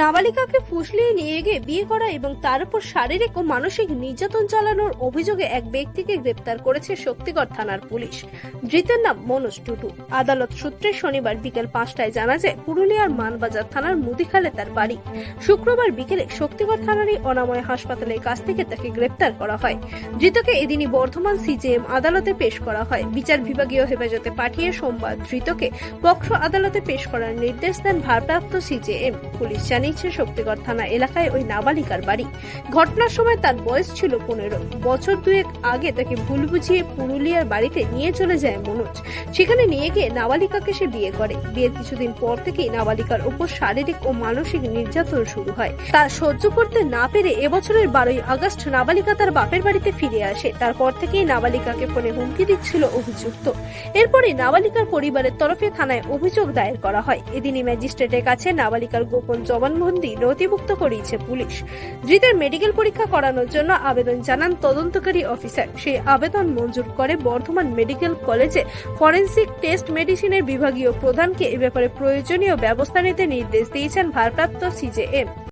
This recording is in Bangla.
নাবালিকাকে ফুসলিয়ে নিয়ে গিয়ে বিয়ে করা এবং তার উপর শারীরিক ও মানসিক নির্যাতন চালানোর অভিযোগে এক ব্যক্তিকে গ্রেপ্তার করেছে শক্তিগড় থানার পুলিশ। ধৃতের নাম মনোজ টুটু। আদালত সূত্রে শনিবার বিকেল পাঁচটায় জানা যায়, পুরুলিয়ার মানবাজার থানার মুদিখালে তার বাড়ি। শুক্রবার বিকেলে শক্তিগড় থানারই অনাময় হাসপাতালের কাছ থেকে তাকে গ্রেপ্তার করা হয়। ধৃতকে এদিনই বর্ধমান সিজেএম আদালতে পেশ করা হয়। বিচার বিভাগীয় হেফাজতে পাঠিয়ে সোমবার ধৃতকে পক্ষ আদালতে পেশ করার নির্দেশ দেন ভারপ্রাপ্ত সিজেএম। পুলিশ জানিয়েছে শক্তিগড় থানা এলাকায় ওই নাবালিকার বাড়ি। ঘটনার সময় তার বয়স ছিল পনেরো। বছর দুয়েক আগে তাকে ভুল বুঝিয়ে পুরুলিয়ার বাড়িতে নিয়ে চলে যায় মনোজ। সেখানে নিয়ে গিয়ে নাবালিকাকে সে বিয়ে করে। বিয়ের কিছুদিন পর থেকেই নাবালিকার উপর শারীরিক ও মানসিক নির্যাতন শুরু হয়। তা সহ্য করতে না পেরে এবছরের বারোই আগস্ট নাবালিকা তার বাপের বাড়িতে ফিরে আসে। তারপর থেকেই নাবালিকাকে ফোনে হুমকি দিচ্ছিল অভিযুক্ত। এরপরে নাবালিকার পরিবারের তরফে থানায় অভিযোগ দায়ের করা হয়। এদিনই ম্যাজিস্ট্রেটের কাছে নাবালিকার গোপন জবানবন্দি নথিভুক্ত করিয়েছে পুলিশ। ধৃতের মেডিকেল পরীক্ষা করানোর জন্য আবেদন জানান তদন্তকারী অফিসার। সেই আবেদন মঞ্জুর করে বর্ধমান মেডিকেল কলেজে ফরেন্সিক টেস্ট মেডিসিনের বিভাগীয় প্রধানকে এ ব্যাপারে প্রয়োজনীয় ব্যবস্থা নিতে নির্দেশ দিয়েছেন ভারপ্রাপ্ত সিজেএম